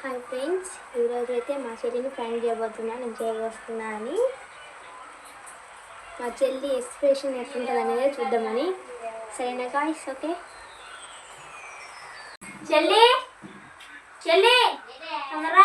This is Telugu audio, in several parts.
హాయ్ ఫ్రెండ్స్ ఈరోజు అయితే మా చెల్లిని ఫ్రెండ్ చేయబోతున్నా నేను చేయబోస్తున్నా అని. మా చెల్లి ఎక్స్ప్రెషన్ ఎట్లుంటుంది అనేది చూద్దామని. సరేనా గాయస్ ఓకే చెల్లి! చెల్లి! తొందరగా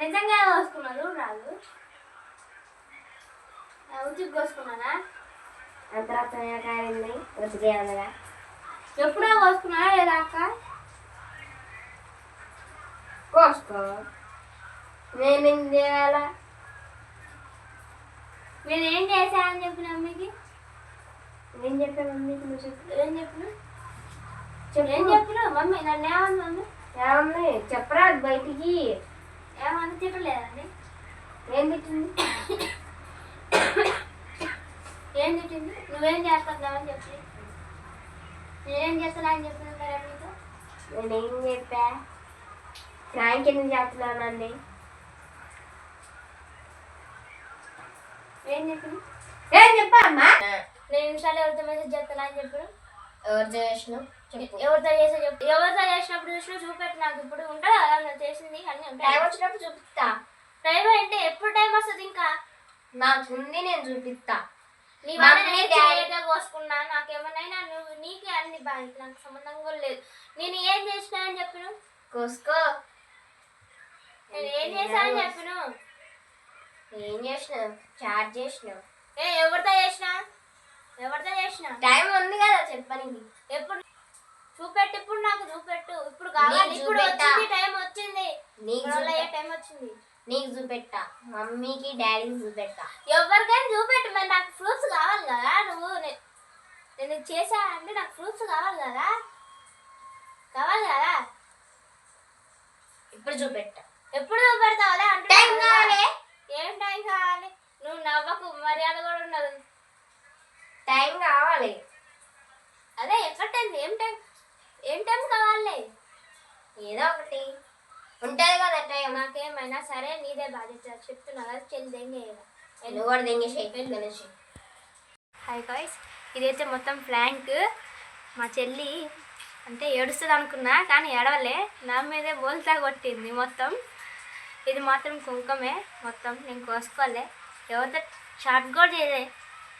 నిజంగా కోసుకున్నాను రాదు ఉచికి కోసుకున్నానా అంతరాత్రంగా కారింది ఉతికే ఉందిగా ఎప్పుడో కోసుకున్నానా లేదా అక్క కోసుకో నేనేం చేయాలా నేను ఏం చేశా అని చెప్పిన మమ్మీకి నేను చెప్పే. మమ్మీకి నువ్వు చెప్పు ఏం చెప్పిన ఏం చెప్పిన మమ్మీ నన్ను ఏమన్నా మమ్మీ ఏమన్నా చెప్పరా బయటికి. ఏమన్నా తిట్టలేదండి ఏం తిట్టింది ఏం తిట్టింది నువ్వేం చేస్తున్నావు అని చెప్పి. నేనేం చేస్తున్నా అని చెప్పిన కదా నీతో? నేనేం చెప్పా? ఫ్రాంక్ ఎందుకు చెప్తున్నానండి ఏం చెప్పిన? ఏం చెప్పా అమ్మా? నేను ఇన్స్టాలో ఎవరితో మెసేజ్ చేస్తున్నా అని చెప్పిన? చేసినావు ఎవరితో చేసా చెప్పు. ఎవరితో చేసినప్పుడు చూసినా చూపెట్టు నాకు. ఇప్పుడు ఉంటుంది కదా నేను చేసింది అన్నీ టైం వచ్చినప్పుడు చూపిస్తా. టైం అంటే ఎప్పుడు టైం వస్తుంది ఇంకా? నాకు ఉంది నేను చూపిస్తా నీ కోసుకున్నా. నువ్వు నీకే అన్ని నాకు సంబంధం కూడా లేదు. నేను ఏం చేసినా అని చెప్పిన? కోసుకో. నేను ఏం చెప్పిన? చేసినావు? చేసినావు. ఏ ఎవరితో చేసినా ఎవరితో చేసినా టైం ఉంది కదా చెప్పనికి ఎప్పుడు చూపెట్టు ఇప్పుడు నాకు చూపెట్టు. ఇప్పుడు కావాలి ఇప్పుడు. వచ్చింది టైం వచ్చింది. టైం వచ్చింది? నీకు చూపెట్టా. మమ్మీకి డాడీకి చూపెట్టా. ఎవరికైనా చూపెట్టు మరి నాకు ఫ్రూట్స్ కావాలి కదా నువ్వు నేను అంటే నాకు ఫ్రూట్స్ కావాలి కదా. కావాలి కదా? ఇప్పుడు చూపెట్టా. ఎప్పుడు చూపెడతావులే అంటే టైం కావాలి. ఏం టైం కావాలి? నువ్వు నవ్వకు మర్యాద కూడా ఉండదు. టైం కావాలి. అదే ఎక్కడ టైం ఏం టైం ఏం టైం కావాలి? ఏదో ఒకటి. ఉంటుంది కదా టైం నాకేమైనా సరే నీదే బాధ్యత. చెప్తున్నా కదా చెల్లి దెంగే నువ్వు కూడా దెంగేసి గణేష్ హాయ్ గాయ్స్ ఇదైతే మొత్తం ఫ్లాంక్ మా చెల్లి అంటే ఏడుస్తుంది అనుకున్నా కానీ ఏడవలే. నా మీదే బోల్తా కొట్టింది మొత్తం. ఇది మాత్రం కుంకుమే. మొత్తం నేను కోసుకోలే. ఎవరితో షార్ట్ కూడా చేయలే.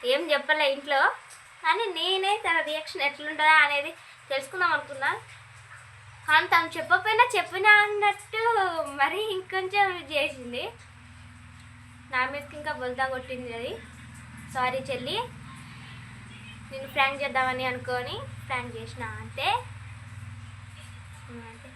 ఏం చెప్పలే ఇంట్లో. కానీ నేనే తన రియాక్షన్ ఎట్లుంటుందా అనేది తెలుసుకుందాం అనుకున్నా. కానీ తను చెప్పకపోయినా చెప్పినా అన్నట్టు మరీ ఇంకొంచెం చేసింది. నా మీదకి ఇంకా బొల్తా కొట్టింది అది. సారీ చెల్లి. నేను ఫ్రాంక్ చేద్దామని అనుకొని ఫ్రాంక్ చేసిన అంతే అంతే